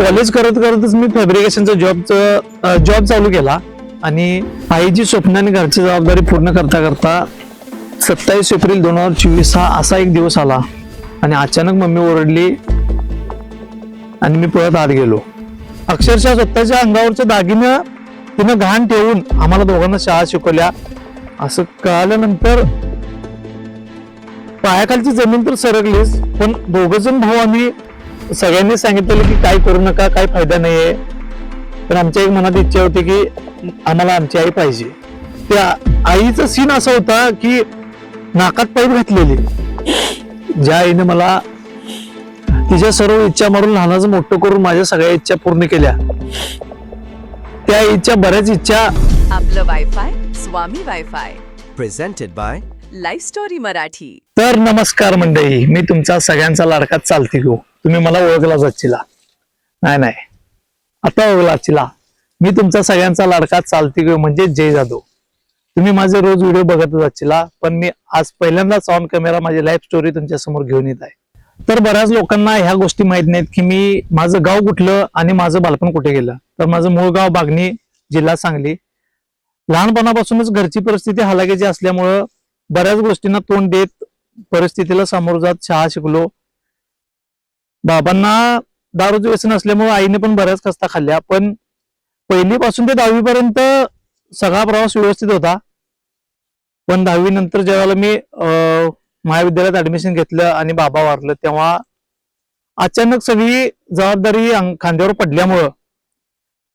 College करत करतच मी फॅब्रिकेशनचा जॉबचं job चालू केला. आणि आईची स्वप्न आणि घरची जबाबदारी पूर्ण करता करता सत्तावीस एप्रिल दोन हजार चोवीस हा असा एक दिवस आला. आणि अचानक मम्मी ओरडली आणि मी पळत आत गेलो. अक्षरशः स्वतःच्या अंगावरच्या दागिनं तिनं घाण ठेवून आम्हाला दोघांना शाळा शिकवल्या. असं कळाल्यानंतर पायाखालची जमीन तर सरकलीच पण दोघ जण भाऊ आम्ही सगळ्यांनी सांगितलेलं की काय करू नका काय फायदा नाहीये. पण आमच्या एक मनात इच्छा होती की आम्हाला आमची आई पाहिजे. त्या आईचा सीन असा होता की नाकात पाईप घातलेली. ज्या आईने मला तिच्या सर्व इच्छा मारून लहानाचं मोठं करून माझ्या सगळ्या इच्छा पूर्ण केल्या. त्या इच्छा बऱ्याच इच्छा आपलं wifi Swami wifi presented by life story Marathi. तर नमस्कार मंडळी मी तुमचा सगळ्यांचा लाडका चालती घेऊ तुम्ही मला ओळखला जाचिला नाही नाही. आता ओळखला चिला मी तुमचा सगळ्यांचा लाडका चालती घेऊ म्हणजे जय जाधव. तुम्ही माझे रोज व्हिडिओ बघत जाचिला पण मी आज पहिल्यांदाच ऑन कॅमेरा माझी लाईफ स्टोरी तुमच्यासमोर घेऊन येत आहे. तर बऱ्याच लोकांना ह्या गोष्टी माहीत नाहीत की मी माझं गाव कुठलं आणि माझं बालपण कुठे गेलं. तर माझं मूळ गाव बागणी जिल्हा सांगली. लहानपणापासूनच घरची परिस्थिती हलाखीची असल्यामुळं बऱ्याच गोष्टींना तोंड देत परिस्थितीला सामोरं जात शाळा शिकलो. बाबांना दारूचं व्यसन असल्यामुळे आईने पण बऱ्याच कस्ता खाल्ल्या. पण पहिलीपासून ते दहावीपर्यंत सगळा प्रवास व्यवस्थित होता. पण दहावी नंतर ज्यावेळेला मी अं, महाविद्यालयात ऍडमिशन घेतलं आणि बाबा वारलं तेव्हा अचानक सगळी जबाबदारी खांद्यावर पडल्यामुळं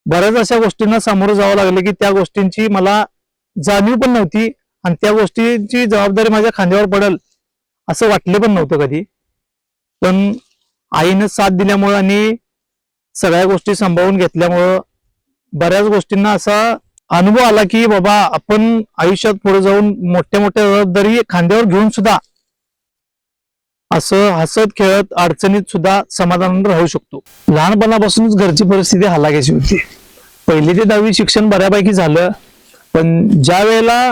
बऱ्याच अशा गोष्टींना सामोरं जावं लागलं की त्या गोष्टींची मला जाणीव पण नव्हती आणि त्या गोष्टींची जबाबदारी माझ्या खांद्यावर पडेल असं वाटलं पण नव्हतं कधी. पण आईनं साथ दिल्यामुळं आणि सगळ्या गोष्टी सांभाळून घेतल्यामुळं बऱ्याच गोष्टींना असा अनुभव आला की बाबा आपण आयुष्यात पुढे जाऊन मोठ्या मोठ्या जबाबदारी खांद्यावर घेऊन सुद्धा असं हसत खेळत अडचणीत सुद्धा समाधान राहू शकतो. लहानपणापासूनच घरची परिस्थिती हलाखीची होती. पहिली ते दहावी शिक्षण बऱ्यापैकी झालं पण ज्या वेळेला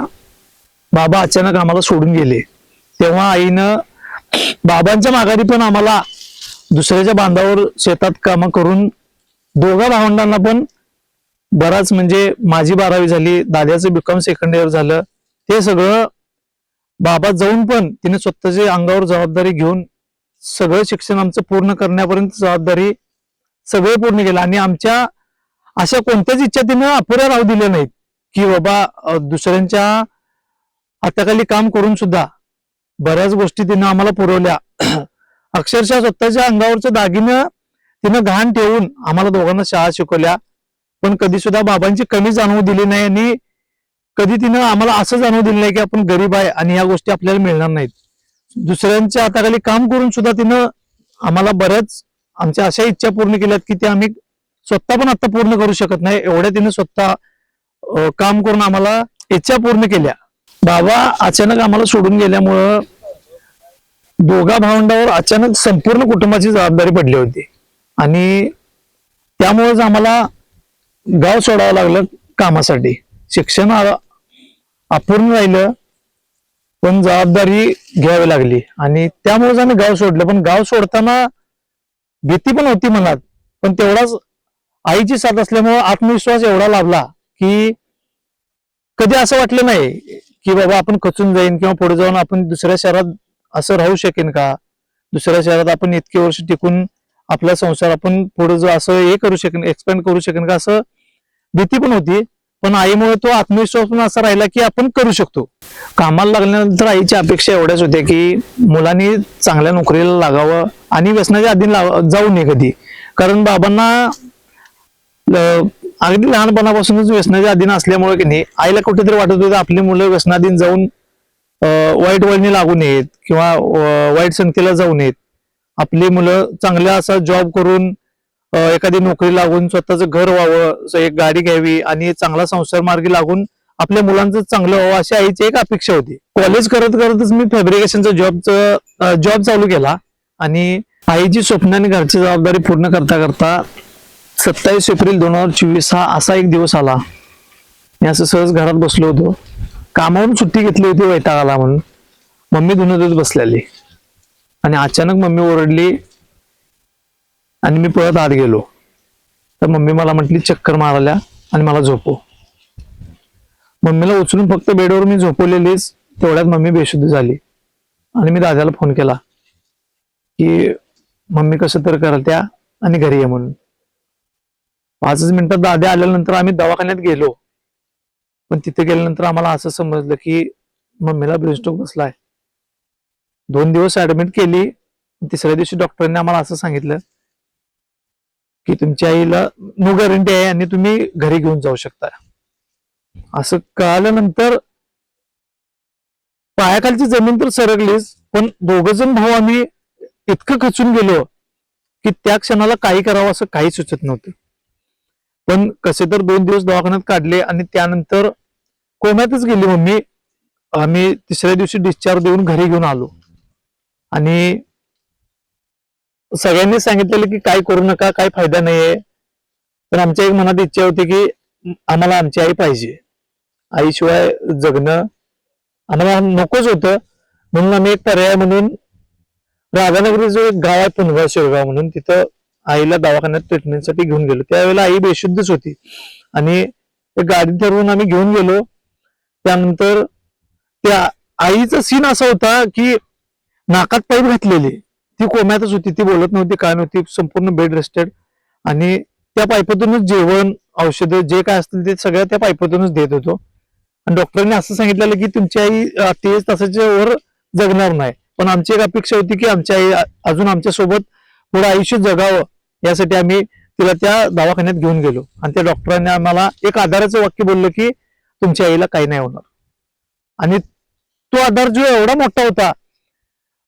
बाबा अचानक आम्हाला सोडून गेले तेव्हा आईनं बाबांच्या माघारी पण आम्हाला दुसऱ्याच्या बांधावर शेतात कामं करून दोघा भावंडांना पण बराच म्हणजे माझी बारावी झाली दाद्याचं बीकॉम सेकंड इयर झालं. ते सगळं बाबा जाऊन पण तिने स्वतःच्या अंगावर जबाबदारी घेऊन सगळं शिक्षण आमचं पूर्ण करण्यापर्यंत जबाबदारी सगळे पूर्ण केलं. आणि आमच्या अशा कोणत्याच इच्छा तिनं अपुऱ्या राहू दिल्या नाहीत. की बाबा दुसऱ्यांच्या हाताखाली काम करून सुद्धा बऱ्याच गोष्टी तिनं आम्हाला पुरवल्या. अक्षरशः स्वतःच्या अंगावरचं दागिनं तिनं घाण ठेवून आम्हाला दोघांना शाळा शिकवल्या. पण कधी सुद्धा बाबांची कमी जाणवू दिली नाही आणि कधी तिनं आम्हाला असं जाणवू दिलं नाही की आपण गरीब आहे आणि या गोष्टी आपल्याला मिळणार नाहीत. दुसऱ्यांच्या हाताखाली काम करून सुद्धा तिनं आम्हाला बऱ्याच आमच्या अशा इच्छा पूर्ण केल्यात की त्या आम्ही स्वतः पण आता पूर्ण करू शकत नाही. एवढ्या तिने स्वतः काम करून आम्हाला इच्छा पूर्ण केल्या. बाबा अचानक आम्हाला सोडून गेल्यामुळं दोघा भावंडावर अचानक संपूर्ण कुटुंबाची जबाबदारी पडली होती. आणि त्यामुळेच आम्हाला गाव सोडावं लागलं कामासाठी. शिक्षण अपूर्ण राहिलं पण जबाबदारी घ्यावी लागली. आणि त्यामुळेच आम्ही गाव सोडलं. पण गाव सोडताना भीती पण होती मनात. पण तेवढाच आईची साथ असल्यामुळे आत्मविश्वास एवढा लाभला की कधी असं वाटलं नाही की बाबा आपण खचून जाईन किंवा पुढे जाऊन आपण दुसऱ्या शहरात असं राहू शकेन का? दुसऱ्या शहरात आपण इतके वर्ष टिकून आपला संसार आपण पुढे जो असं हे करू शकेन एक्सपेंड करू शकेन का असं भीती पण होती. पण आईमुळे तो आत्मविश्वास पण असा राहिला की आपण करू शकतो. कामाला लागल्यानंतर आईची अपेक्षा एवढ्याच होत्या की मुलांनी चांगल्या नोकरीला लागावं आणि व्यसनाच्या आधी जाऊ नये कधी. कारण बाबांना अगदी लहानपणापासूनच व्यसनाच्या अधीन असल्यामुळे की नाही आईला कुठेतरी वाटत होतं आपली मुलं व्यसनाधीन जाऊन वाईट वळणी लागू नयेत किंवा वाईट संख्येला जाऊ नयेत. आपली मुलं चांगल्या असा जॉब करून एखादी नोकरी लागून स्वतःचं घर व्हावं एक गाडी घ्यावी आणि चांगला संसार मार्गी लागून आपल्या मुलांचं चांगलं व्हावं अशी आईची एक अपेक्षा होती. कॉलेज करत करतच मी फॅब्रिकेशनचा जॉबचं जॉब चालू केला आणि आईची स्वप्न आणि घरची जबाबदारी पूर्ण करता करता सत्तावीस एप्रिल दोन हजार चोवीस हा असा एक दिवस आला. मी असं सहज घरात बसलो होतो. कामावरून सुट्टी घेतली होती वैताग आला म्हणून. मम्मी धुणं बसलेली. आणि अचानक मम्मी ओरडली आणि मी पळत आत गेलो. तर मम्मी मला म्हटली चक्कर मारायला आणि मला झोपव. मम्मीला उचलून फक्त बेडवर मी झोपवलेलीच. तेवढ्यात मम्मी बेशुद्ध झाली. आणि मी दादाला फोन केला की मम्मी कसं तर करत्या आणि घरी ये म्हणून. पाचच मिनिटात दादा आल्यानंतर आम्ही दवाखान्यात गेलो. पण तिथे गेल्यानंतर आम्हाला असं समजलं की मम्मीला ब्रेनस्ट्रोक बसलाय. दोन दिवस ऍडमिट केली तिसऱ्या दिवशी डॉक्टरांनी आम्हाला असं सांगितलं की तुमच्या आईला नो गॅरंटी आहे आणि तुम्ही घरी घेऊन जाऊ शकता. असं कळाल्यानंतर पायाखालची जमीन तर सरकलीच पण दोघ जण भाऊ आम्ही इतकं खचून गेलो की त्या क्षणाला काही करावं असं काही सुचत नव्हतं. पण कसे तर दोन दिवस दवाखान्यात काढले आणि त्यानंतर कोम्यातच गेली मम्मी आम्ही तिसऱ्या दिवशी डिस्चार्ज देऊन घरी घेऊन आलो. आणि सगळ्यांनी सांगितलेलं की काय करू नका काय फायदा नाहीये. पण आमच्या एक मनात इच्छा होती की आम्हाला आमची आई पाहिजे. आईशिवाय जगणं आम्हाला नकोच होतं. म्हणून आम्ही एक पर्याय म्हणून राधानगरी जो एक गाव आहे पुनगाव शिरगाव म्हणून तिथं आईला दवाखान्यात ट्रीटमेंटसाठी घेऊन गेलो. त्यावेळेला आई बेशुद्धच होती. आणि एक गाडी ठरवून आम्ही घेऊन गेलो. त्यानंतर त्या आईचा सीन असा होता की नाकात पाईप घातलेली. ती कोम्यातच होती ती बोलत नव्हती काय नव्हती संपूर्ण बेड रेस्टेड आणि त्या पाईपातूनच जेवण औषधं जे काय असतील ते सगळं त्या पाईपातूनच देत होतो. आणि डॉक्टरांनी असं सांगितलेलं की तुमची आई अं, तेवीस तासाच्या वर जगणार नाही. पण आमची एक अपेक्षा होती की आमची आई अजून आमच्यासोबत पुढे आयुष्य जगावं. यासाठी आम्ही तिला त्या दवाखान्यात घेऊन गेलो. आणि त्या डॉक्टरांनी आम्हाला एक आधाराचं वाक्य बोललं की तुमच्या आईला काही नाही होणार. आणि तो आधार जो एवढा मोठा होता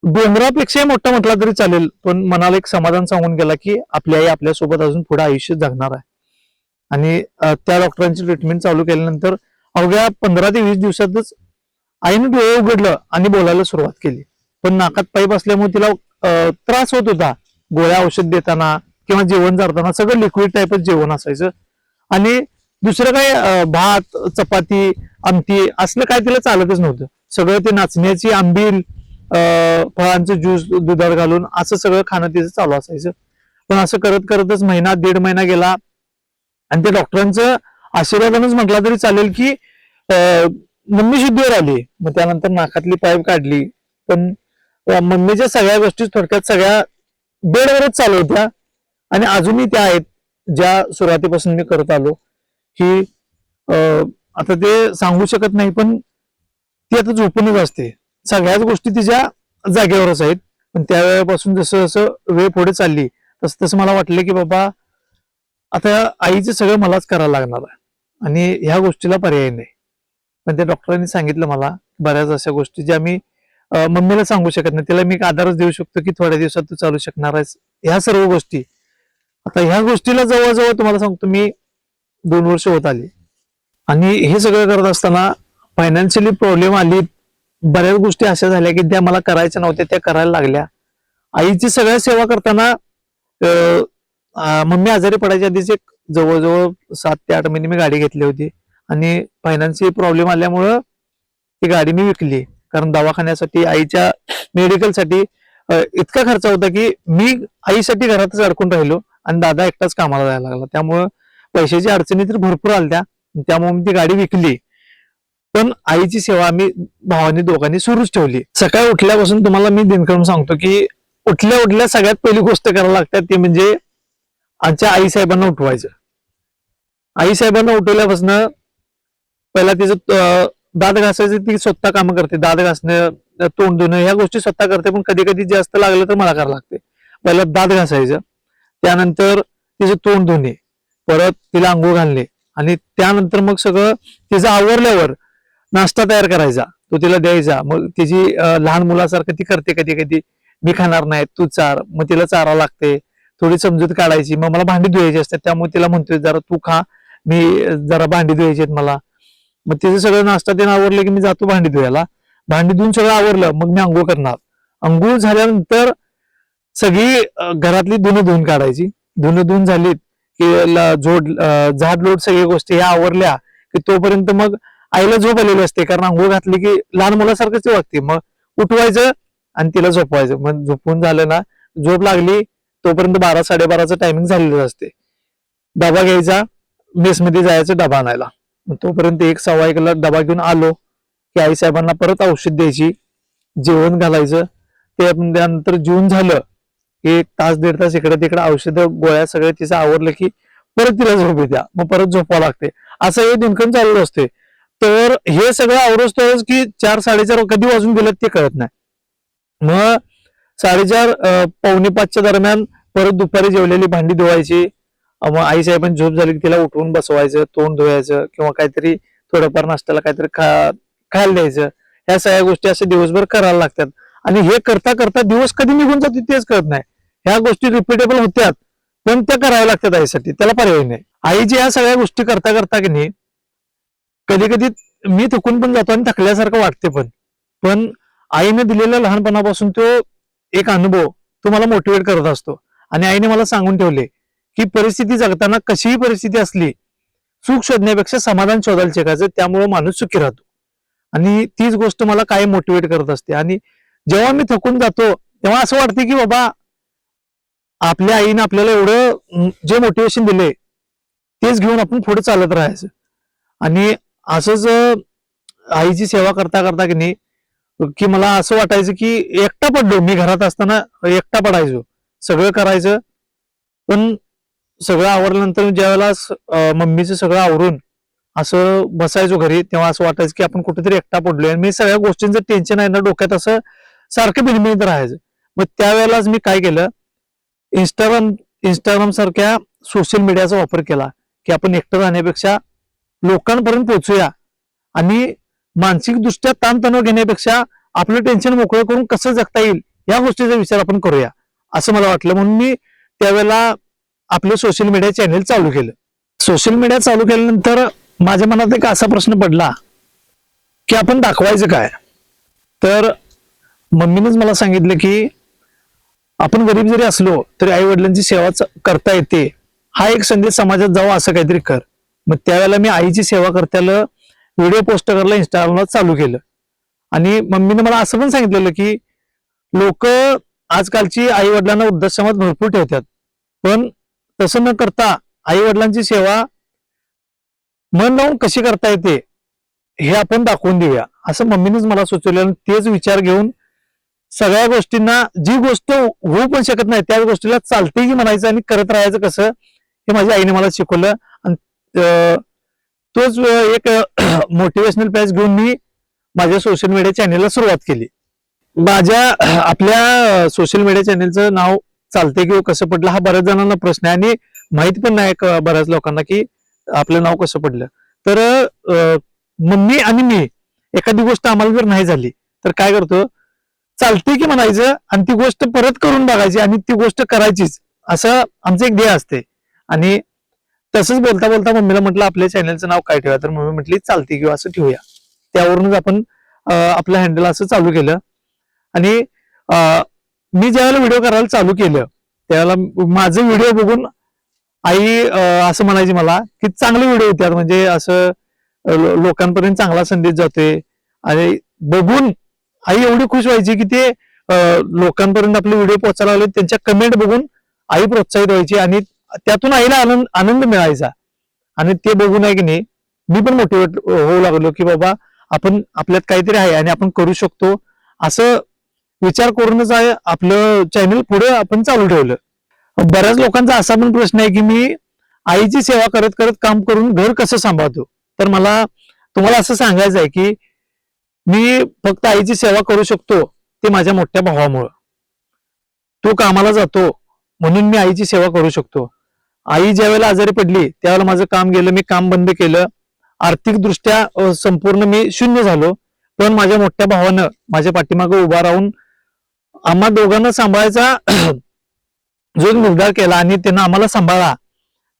डोंगरापेक्षाही मोठा म्हटला तरी चालेल पण मनाला एक समाधान सांगून गेला की आपली आई आपल्यासोबत अजून पुढे आयुष्य जगणार आहे. आणि त्या डॉक्टरांची ट्रीटमेंट चालू केल्यानंतर अवघ्या पंधरा ते वीस दिवसातच आईने डोळे उघडलं आणि बोलायला सुरुवात केली. पण नाकात पाईप असल्यामुळे तिला त्रास होत होता. गोळ्या औषध देताना किंवा जेवण जाताना सगळं लिक्विड टाईपच जेवण असायचं. आणि दुसरं काय भात चपाती आमटी असलं काय तिला चालतच नव्हतं. सगळं ते नाचण्याची आंबील अं, फळांचं ज्यूस दुधात घालून असं सगळं खाणं तिचं चालू असायचं. पण असं करत करतच महिना दीड महिना गेला आणि त्या डॉक्टरांचं आशीर्वादानच म्हटला तरी चालेल की अं, मम्मी शुद्धीवर आली. मग त्यानंतर नाकातली पाईप काढली. पण मम्मीच्या सगळ्या गोष्टी थोडक्यात सगळ्या बेडवरच चालू होत्या. आणि अजूनही त्या आहेत ज्या सुरुवातीपासून मी करत आलो. की आता ते सांगू शकत नाही पण ती आता झोपूनच असते. सगळ्याच गोष्टी तिच्या जागेवरच आहेत. पण त्यावेळेपासून जसं जसं वेळ पुढे चालली तसं तसं मला वाटलं की बाबा आता आईचं सगळं मलाच करायला लागणार आहे. आणि ह्या गोष्टीला पर्याय नाही. पण त्या डॉक्टरांनी सांगितलं मला बऱ्याच अशा गोष्टी ज्या मी मम्मीला सांगू शकत नाही. तिला मी एक आधारच देऊ शकतो की थोड्या दिवसात तू चालू शकणार आहेस. ह्या सर्व गोष्टी. आता ह्या गोष्टीला जवळजवळ तुम्हाला सांगतो मी दोन वर्ष होत आली. आणि हे सगळं करत असताना फायनान्शियली प्रॉब्लेम आली. बऱ्याच गोष्टी अशा झाल्या की त्या मला करायच्या नव्हत्या त्या करायला लागल्या. आईची सगळ्या सेवा करताना मम्मी आजारी पडायच्या आधीच एक जवळजवळ सात ते आठ महिने मी गाडी घेतली होती. आणि फायनान्शियल प्रॉब्लेम आल्यामुळं ती गाडी मी विकली. कारण दवाखान्यासाठी आईच्या मेडिकलसाठी इतका खर्च होता की मी आईसाठी घरातच अडकून राहिलो. आणि दादा एकटाच कामाला जायला लागला. त्यामुळं पैशाची अडचणी तर भरपूर आल्या त्यामुळे मी ती गाडी विकली. पण आईची सेवा आम्ही भावानी दोघांनी सुरूच ठेवली. सकाळी उठल्यापासून तुम्हाला मी दिनक्रम सांगतो की उठल्या उठल्या सगळ्यात पहिली गोष्ट करायला लागतात ती म्हणजे आमच्या आई साहेबांना उठवायचं. आई साहेबांना उठवल्यापासून पहिला तिचं दात घासायचं ती स्वतः कामं करते. दात घासणं तोंड धुणं ह्या गोष्टी स्वतः करते पण कधी कधी जास्त लागलं तर मला करावं लागते. पहिला दात घासायचं. त्यानंतर तिचं तोंड धुणे. परत तिला आंघोळ घालणे. आणि त्यानंतर मग सगळं तिचं आवरल्यावर नाश्ता तयार करायचा. तो तिला द्यायचा. मग तिची लहान मुलासारखं ती करते कधी कधी. मी खाणार नाही तू चार. मग तिला चारा लागते. थोडी समजूत काढायची. मग मला भांडी धुवायची असतात. त्यामुळे तिला म्हणतोय जरा तू खा. मी जरा भांडी धुवायची आहेत मला. मग तिचं सगळं नाश्ता देणं आवरलं की मी जातो भांडी धुवायला. भांडी धुवून सगळं आवरलं. मग मी आंघोळ करणार. आंघोळ झाल्यानंतर सगळी घरातली धुणं धुवून काढायची. धुणं धुवून झाली की झोड झाड लोट सगळ्या गोष्टी ह्या आवरल्या की तोपर्यंत मग आईला झोप आलेली असते. कारण आंघोळ घातली की लहान मुलासारखंच ती वागते. मग उठवायचं आणि तिला झोपवायचं. मग झोपून झालं ना झोप लागली तोपर्यंत बारा साडेबाराचं टायमिंग झालेलं असते. डबा घ्यायचा मेसमध्ये जायचं डबा आणायला. मग तोपर्यंत एक सव्वा एकला डबा घेऊन आलो की आई साहेबांना परत औषध द्यायची जेवण घालायचं. ते त्यानंतर जेवण झालं एक तास दीड तास इकडे तिकडे औषधं गोळ्या सगळ्या तिचं आवरलं की परत तिला झोप येत्या. मग परत झोपावं लागते. असं हे दिनकम चालू असते. तर हे सगळं आवरच की चार साडेचार कधी वाजून गेलं ते कळत नाही. मग साडेचार पावणे पाचच्या दरम्यान परत दुपारी जेवलेली भांडी धुवायची. मग आई साहेबांची झोप झाली की तिला उठवून बसवायचं तोंड धुवायचं किंवा काहीतरी थोडंफार नाश्त्याला काहीतरी खा खायला द्यायचं. ह्या सगळ्या गोष्टी असं दिवसभर करायला लागतात. आणि हे करता करता दिवस कधी निघून जाते तेच कळत नाही. ह्या गोष्टी रिपीटेबल होत्यात पण त्या कराव्या लागतात आईसाठी त्याला पर्याय नाही. आईची ह्या सगळ्या गोष्टी करता करता की नाही कधी कधी मी थकून पण जातो आणि थकल्यासारखं वाटते पण. पण आईने दिलेला लहानपणापासून तो एक अनुभव तो मला मोटिवेट करत असतो. आणि आईने मला सांगून ठेवले की परिस्थिती जगताना कशीही परिस्थिती असली सुख शोधण्यापेक्षा समाधान शोधायला शिकायचं त्यामुळे माणूस सुखी राहतो. आणि तीच गोष्ट मला काय मोटिवेट करत असते. आणि जेव्हा मी थकून जातो तेव्हा असं वाटते की बाबा आपल्या आईने आपल्याला एवढं जे मोटिवेशन दिले तेच घेऊन आपण पुढे चालत राहायचं. आणि असंच आईची सेवा करता करता की नाही की मला असं वाटायचं की एकटा पडलो मी घरात असताना एकटा पडायचो. सगळं करायचं पण सगळं आवडल्यानंतर ज्यावेळेला मम्मीचं सगळं आवरून असं बसायचो घरी तेव्हा असं वाटायचं की आपण कुठेतरी एकटा पडलोय. आणि मी सगळ्या गोष्टींचं टेन्शन आहे ना डोक्यात असं सारखं बिनबिनीत राहायचं. मग त्यावेळेलाच मी काय केलं? इंस्टाग्राम इंस्टाग्राम सारख्या सोशल मीडियाचा वापर केला की आपण एकटं राहण्यापेक्षा लोकांपर्यंत पोहोचूया. आणि मानसिकदृष्ट्या ताणतणाव घेण्यापेक्षा आपलं टेन्शन मोकळं करून कसं जगता येईल या गोष्टीचा विचार आपण करूया. असं मला वाटलं. म्हणून मी त्यावेळेला आपलं सोशल मीडिया चॅनेल चालू केलं. सोशल मीडिया चालू केल्यानंतर माझ्या मनात एक असा प्रश्न पडला की आपण दाखवायचं काय? तर मम्मीनेच मला सांगितलं की आपण गरीब जरी असलो तरी आई वडिलांची सेवा करता येते. हा एक संदेश समाजात जावा असं काहीतरी कर. मग त्यावेळेला मी आईची सेवा करत्याला व्हिडिओ पोस्ट करायला इंस्टाग्रामला चालू केलं. आणि मम्मीने मला असं पण सांगितलेलं की लोक आजकालची आई वडिलांना वृद्धाश्रमात भरपूर ठेवतात. पण तसं न करता आई वडिलांची सेवा मन लावून कशी करता येते हे आपण दाखवून देऊया. असं मम्मीनेच मला सुचवलं आणि तेच विचार घेऊन सगळ्या गोष्टींना जी गोष्ट होऊ पण शकत नाही त्या गोष्टीला चालते की म्हणायचं आणि करत राहायचं कसं हे माझ्या आईने मला शिकवलं. आणि तोच एक मोटिवेशनल पॅच घेऊन मी माझ्या सोशल मीडिया चॅनेलला सुरुवात केली. माझ्या आपल्या सोशल मीडिया चॅनेलचं नाव चालते किंवा कसं पडलं हा बऱ्याच जणांना प्रश्न आहे आणि माहीत पण नाही बऱ्याच लोकांना की आपलं नाव कसं पडलं. तर मम्मी आणि मी एखादी गोष्ट आम्हाला जर नाही झाली तर काय करतो? चालते की म्हणायचं आणि ती गोष्ट परत करून बघायची आणि ती गोष्ट करायचीच असं आमचं एक ध्येय असते आणि तसंच बोलता बोलता मम्मीला म्हटलं आपल्या चॅनलचं नाव काय ठेवा तर मम्मी म्हटली चालते किंवा असं ठेवूया. त्यावरूनच आपण आपलं हँडल असं चालू केलं. आणि मी ज्यावेळेला व्हिडिओ करायला चालू केलं त्यावेळेला माझे व्हिडिओ बघून आई असं म्हणायची मला की चांगले व्हिडिओ होत्यात म्हणजे असं लोकांपर्यंत चांगला संदेश जातोय. आणि बघून आई एवढी खुश व्हायची की ते लोकांपर्यंत आपले व्हिडिओ पोहोचायला लागले त्यांच्या कमेंट बघून आई प्रोत्साहित व्हायची आणि त्यातून आईला आनंद आनंद मिळायचा. आणि ते बघून आहे की नाही मी पण मोटिवेट होऊ लागलो की बाबा आपण आपल्यात काहीतरी आहे आणि आपण करू शकतो. असं विचार करूनच आहे आपलं चॅनल पुढे आपण चालू ठेवलं. बऱ्याच लोकांचा असा पण प्रश्न आहे की मी आईची सेवा करत करत काम करून घर कसं सांभाळतो? तर मला तुम्हाला असं सांगायचं आहे की मी फक्त आईची सेवा करू शकतो ते माझ्या मोठ्या भावामुळं. तो कामाला जातो म्हणून मी आईची सेवा करू शकतो. आई ज्या वेळेला आजारी पडली त्यावेळेला माझं काम गेलं मी काम बंद केलं. आर्थिकदृष्ट्या संपूर्ण मी शून्य झालो पण माझ्या मोठ्या भावानं माझ्या पाठीमागं उभा राहून आम्हा दोघांना सांभाळायचा जो एक निर्धार केला आणि त्यानं आम्हाला सांभाळा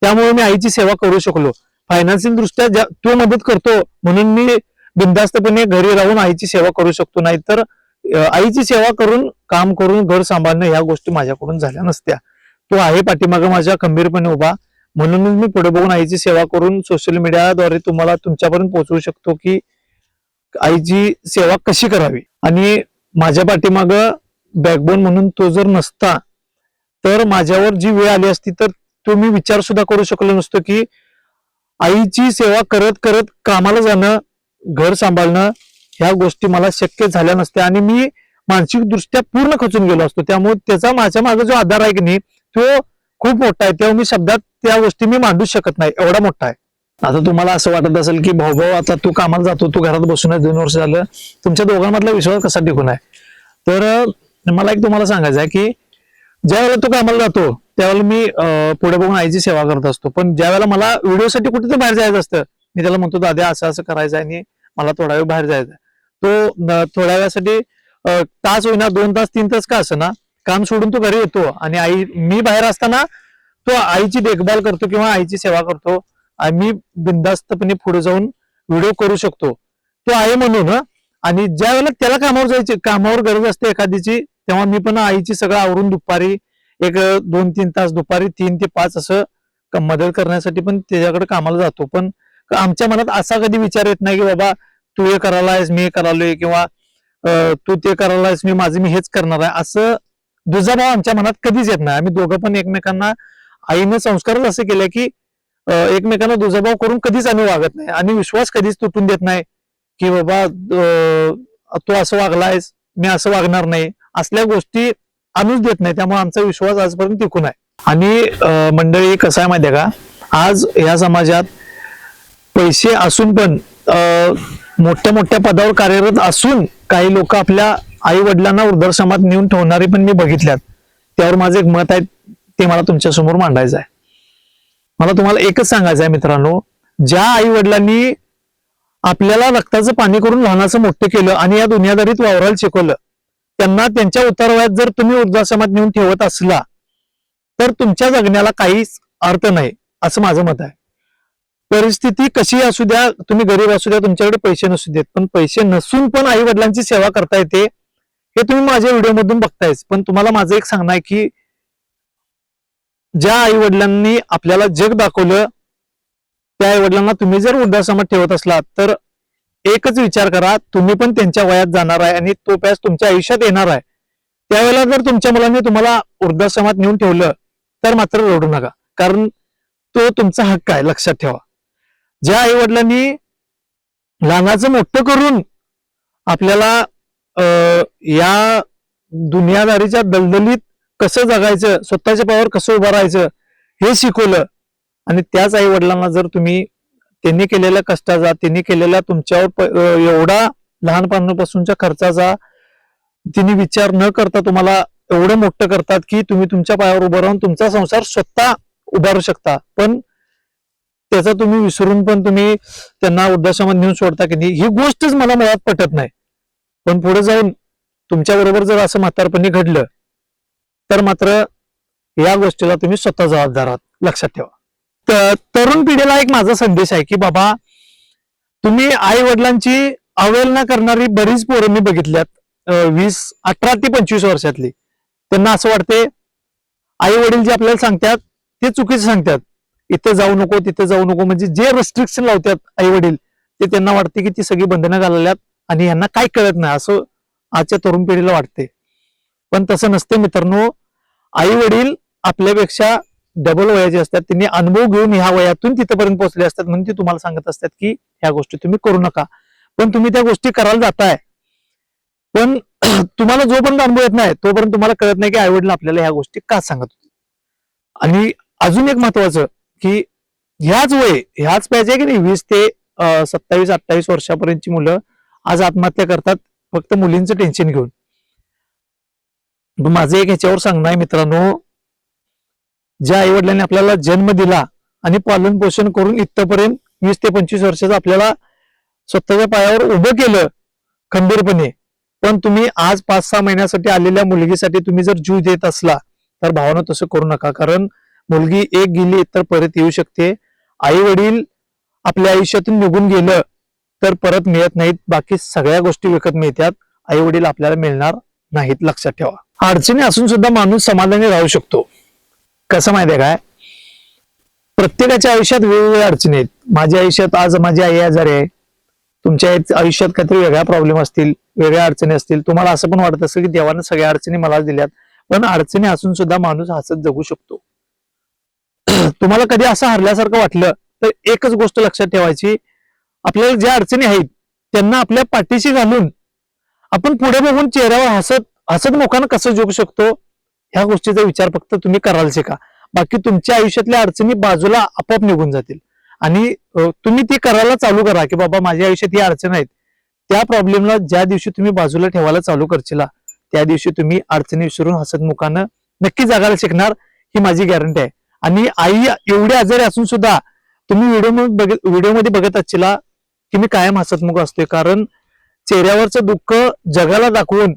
त्यामुळे मी आईची सेवा करू शकलो. फायनान्शियल दृष्ट्या ज्या- तो मदत करतो म्हणून मी बिंदास्तपणे घरी राहून आईची सेवा करू शकतो. नाही तर आईची सेवा करून काम करून घर सांभाळणं ह्या गोष्टी माझ्याकडून झाल्या नसत्या. तो आहे पाठीमागं माझ्या खंबीरपणे उभा. म्हणूनच मी पुढे बघून आईची सेवा करून सोशल मीडियाद्वारे तुम्हाला तुमच्यापर्यंत पोहोचवू शकतो की आईची सेवा कशी करावी? आणि माझ्या पाठीमागं बॅकबोन म्हणून तो जर नसता तर माझ्यावर जी वेळ आली असती तर तो मी विचार सुद्धा करू शकलो नसतो की आईची सेवा करत करत कामाला जाणं घर सांभाळणं ह्या गोष्टी मला शक्य झाल्या नसत्या आणि मी मानसिकदृष्ट्या पूर्ण खचून गेलो असतो. त्यामुळे त्याचा माझ्या माझा जो आधार आहे की नाही तो खूप मोठा आहे. तेव्हा मी शब्दात त्या गोष्टी मी मांडूच शकत नाही. एवढा मोठा आहे. आता तुम्हाला असं वाटत असेल की भाऊ भाऊ आता तू कामाला जातो तू घरात बसून दोन वर्ष झालं. तुमच्या दोघांमधला विश्वास कसा टिकून आहे? तर मला एक तुम्हाला सांगायचं आहे की ज्या वेळेला तू कामाला जातो त्यावेळेला मी पुढे बघून आईची सेवा करत असतो. पण ज्या वेळेला मला व्हिडिओसाठी कुठे बाहेर जायचं असतं मी त्याला म्हणतो दादा असं असं करायचं आहे आणि मला थोडा वेळ बाहेर जायचं तो थोड्या वेळासाठी तास होईना दोन तास तीन तास का असं ना काम सोडून तो घरी येतो आणि आई मी बाहेर असताना तो आईची देखभाल करतो किंवा आईची सेवा करतो. आणि मी बिंदास्तपणे पुढे जाऊन व्हिडिओ करू शकतो. तो आहे म्हणून आणि ज्या वेळेला त्याला कामावर जायची कामावर गरज असते एखादीची तेव्हा मी पण आईची सगळं आवरून दुपारी एक दोन तीन तास दुपारी तीन ते पाच असं मदत करण्यासाठी पण त्याच्याकडे कामाला जातो. पण आमच्या मनात असा कधी विचार येत नाही की बाबा तू हे करायला आहेस मी हे करालोय किंवा तू ते करायला आहेस मी माझं मी हेच करणार आहे. असं दुजाभाव आमच्या मनात कधीच येत नाही. आम्ही दोघं पण एकमेकांना आईने संस्कारच असे केले की एकमेकांना दुजाभाव करून कधीच आम्ही वागत नाही. आणि विश्वास कधीच तुटून देत नाही की बाबा तू असं वागलायस मी असं वागणार नाही. असल्या गोष्टी आणूच देत नाही. त्यामुळे आमचा विश्वास आजपर्यंत टिकून आहे. आणि मंडळी कसं आहे माहितीये का? आज या समाजात पैसे असून पण मोठ्या मोठ्या पदावर कार्यरत असून काही लोक आपल्या आई वडिलांना वृद्धाश्रमात नेऊन ठेवणारे पण मी बघितल्यात. त्यावर माझं एक मत आहे ते मला तुमच्यासमोर मांडायचं आहे. मला तुम्हाला एकच सांगायचं आहे मित्रांनो ज्या आई वडिलांनी आपल्याला रक्ताचं पाणी करून लहानाचं मोठं केलं आणि या दुनियादारीत वावरायला शिकवलं त्यांना त्यांच्या उतारवयात जर तुम्ही वृद्धाश्रमात नेऊन ठेवत असला तर तुमच्या जगण्याला काहीच अर्थ नाही असं माझं मत आहे. परिस्थिती कशी असू द्या तुम्ही गरीब असू द्या तुमच्याकडे पैसे नसू देत. पण पैसे नसून पण आई वडिलांची सेवा करता येते हे तुम्ही माझ्या व्हिडिओ मधून बघतायच पण तुम्हाला माझं एक सांगणं आहे की ज्या आई वडिलांनी आपल्याला जग दाखवलं त्या आई वडिलांना तुम्ही जर वृद्धाश्रमात ठेवत असलात तर एकच विचार करा तुम्ही पण त्यांच्या वयात जाणार आहे आणि तो प्यास तुमच्या आयुष्यात येणार आहे. त्यावेळेला जर तुमच्या मुलांनी तुम्हाला वृद्धाश्रमात नेऊन ठेवलं तर मात्र रडू नका. कारण तो तुमचा हक्क आहे लक्षात ठेवा. ज्या आई वडिलांनी लहानाचं मोठं करून आपल्याला अं, या दुनियादारीच्या दलदलीत कसं जगायचं स्वतःच्या पायावर कसं उभं राहायचं हे शिकवलं. आणि त्याच आई वडिलांना जर तुम्ही त्यांनी केलेल्या कष्टाचा त्यांनी केलेल्या तुमच्यावर एवढा लहानपणापासूनच्या खर्चाचा तिने विचार न करता तुम्हाला एवढं मोठं करतात की तुम्ही तुमच्या पायावर उभं राहून तुमचा संसार स्वतः उभारू शकता. पण त्याचा तुम्ही विसरून पण तुम्ही त्यांना उद्देशामध्ये नेऊन सोडता की नाही ही गोष्टच मला मुळात पटत नाही. पण पुढे जाऊन तुमच्या बरोबर जर असं म्हातारपणी घडलं तर मात्र या गोष्टीला तुम्ही स्वतः जबाबदार आहात लक्षात ठेवा. तर तरुण पिढीला एक माझा संदेश आहे की बाबा तुम्ही आई वडिलांची अवहेलना करणारी बरीच पोरं मी बघितल्यात वीस अठरा ते पंचवीस वर्षातली. त्यांना असं वाटते आई वडील जे आपल्याला सांगतात ते चुकीचे सांगतात. इथं जाऊ नको तिथं जाऊ नको म्हणजे जे रेस्ट्रिक्शन लावतात आई वडील ते त्यांना वाटते की ती सगळी बंधनं घालल्यात आणि यांना काय कळत नाही असं आजच्या तरुण पिढीला वाटते. पण तसं नसते मित्रांनो आई वडील आपल्यापेक्षा डबल वयाचे असतात त्यांनी अनुभव घेऊन ह्या वयातून तिथपर्यंत पोहोचले असतात म्हणून ते तुम्हाला सांगत असतात की ह्या गोष्टी तुम्ही करू नका. पण तुम्ही त्या गोष्टी करायला जाताय. पण तुम्हाला जोपर्यंत अनुभव येत नाही तोपर्यंत तुम्हाला कळत नाही की आई वडील आपल्याला ह्या गोष्टी का सांगत होते. आणि अजून एक महत्वाचं की ह्याच वय ह्याच पाहिजे की नाही? वीस ते सत्तावीस अठ्ठावीस वर्षापर्यंतची मुलं आज आत्महत्या करतात फक्त मुलींचं टेन्शन घेऊन. माझं एक ह्याच्यावर सांगणं आहे मित्रांनो. ज्या आई वडिलांनी आपल्याला जन्म दिला आणि पालन पोषण करून इथपर्यंत वीस ते पंचवीस वर्षाचं आपल्याला स्वतःच्या पायावर उभं केलं खंबीरपणे. पण तुम्ही आज पाच सहा महिन्यासाठी आलेल्या मुलगीसाठी तुम्ही जर जीव देत असला तर भावना तसं करू नका. कारण मुलगी एक गेली तर परत येऊ शकते. आई वडील आपल्या आयुष्यातून निघून गेलं तर परत मिळत नाहीत. बाकी सगळ्या गोष्टी विकत मिळतात. आई वडील आपल्याला मिळणार नाहीत. लक्षात ठेवा. अडचणी असून सुद्धा माणूस समाधानी राहू शकतो. कसं माहितीये काय? प्रत्येकाच्या आयुष्यात वेगवेगळ्या अडचणी आहेत. माझ्या आयुष्यात आज माझी आई आजारी आहे. तुमच्या आयुष्यात काहीतरी वेगळ्या प्रॉब्लेम असतील वेगळ्या अडचणी असतील. तुम्हाला असं पण वाटत असेल की देवानं सगळ्या अडचणी मला दिल्यात. पण अडचणी असून सुद्धा माणूस हसत जगू शकतो. तुम्हाला कधी असं हरल्यासारखं वाटलं तर एकच गोष्ट लक्षात ठेवायची. आपल्याला ज्या अडचणी आहेत त्यांना आपल्या पाठीशी घालून आपण पुढे बघून चेहऱ्यावर हसत हसत लोकांना कसं जोगू शकतो ह्या गोष्टीचा विचार फक्त तुम्ही कराल शिका. बाकी तुमच्या आयुष्यातल्या अडचणी बाजूला आपोआप निघून जातील. आणि तुम्ही ती करायला चालू करा की बाबा माझ्या आयुष्यात ही अडचण आहेत. त्या प्रॉब्लेमला ज्या दिवशी तुम्ही बाजूला ठेवायला चालू करशील त्या दिवशी तुम्ही अडचणी विसरून हसतमुखानं नक्की जगायला शिकणार ही माझी गॅरंटी आहे. आणि आई एवढी आजारी असून सुद्धा तुम्ही व्हिडिओ व्हिडिओमध्ये बघत असला की मी कायम हसतमुख असतोय. कारण चेहऱ्यावरचं दुःख जगाला दाखवून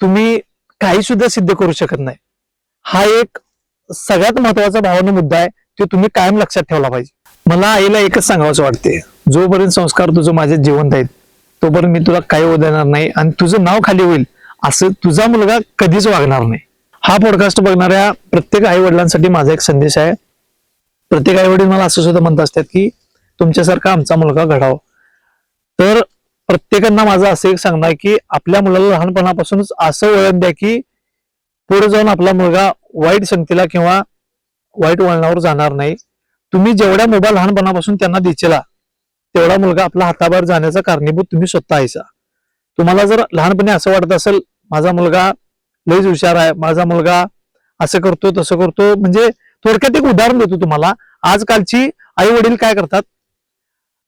तुम्ही काही सुद्धा सिद्ध करू शकत नाही. हा एक सगळ्यात महत्त्वाचा भावना मुद्दा आहे तो तुम्ही कायम लक्षात ठेवला पाहिजे. मला आईला एकच सांगावंसं वाटते जोपर्यंत संस्कार तुझं माझे जिवंत आहेत तोपर्यंत मी तुला काही होऊ देणार नाही आणि तुझं नाव खाली होईल असं तुझा मुलगा कधीच वागणार नाही. हा पॉडकास्ट बघणाऱ्या प्रत्येक आई वडिलांसाठी माझा एक संदेश आहे. प्रत्येक आई वडील मला असं सुद्धा म्हणत असतात की तुमच्यासारखा आमचा मुलगा घडावा. तर प्रत्येकांना माझं असं एक सांगणं आहे की आपल्या मुलाला लहानपणापासूनच असं वळण द्या की पुढे जाऊन आपला मुलगा वाईट संगतीला किंवा वाईट वळणावर जाणार नाही. तुम्ही जेवढ्या मोबाईल लहानपणापासून त्यांना दिचेला तेवढा मुलगा आपला हाताबाहेर जाण्याचा कारणीभूत तुम्ही स्वतः आहेसा. तुम्हाला जर लहानपणी असं वाटत असेल माझा मुलगा लईच हुशार आहे. माझा मुलगा असं करतो तसं करतो. म्हणजे थोडक्यात एक उदाहरण देतो तुम्हाला. आजकालची आई वडील काय करतात?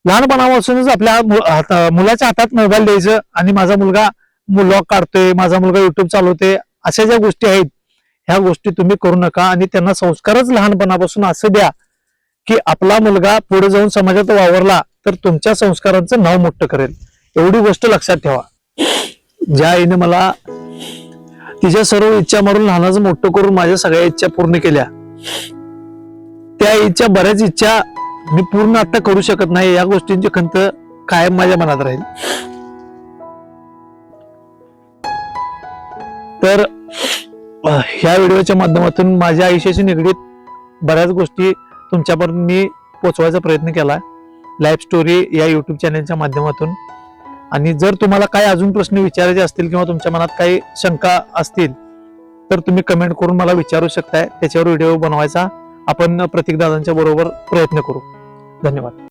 लहानपणापासूनच आपल्या हात- मुलाच्या हातात मोबाईल द्यायचं आणि माझा मुलगा ब्लॉग काढतोय माझा मुलगा युट्यूब चालवतोय अशा ज्या गोष्टी आहेत ह्या गोष्टी तुम्ही करू नका आणि त्यांना संस्कारच लहानपणापासून असं द्या की आपला मुलगा पुढे जाऊन समाजात वावरला तर तुमच्या संस्कारांचं नाव मोठं करेल. एवढी गोष्ट लक्षात ठेवा. ज्या आईने मला तिच्या सर्व इच्छा मारून लहानाचं मोठं करून माझ्या सगळ्या इच्छा पूर्ण केल्या. त्या इच्छा बऱ्याच इच्छा मी पूर्ण आता करू शकत नाही या गोष्टींची खंत कायम माझ्या मनात राहील. तर ह्या व्हिडिओच्या माध्यमातून माझ्या आयुष्याशी निगडीत बऱ्याच गोष्टी तुमच्यापर्यंत मी पोचवायचा प्रयत्न केला. लाईफ स्टोरी या युट्यूब चॅनलच्या माध्यमातून. आणि जर तुम्हाला काही अजून प्रश्न विचारायचे असतील किंवा तुमच्या मनात काही शंका असतील तर तुम्ही कमेंट करून मला विचारू शकताय. त्याच्यावर व्हिडिओ बनवायचा. आपण प्रतीक दादांच्या बरोबर प्रयत्न करू. धन्यवाद.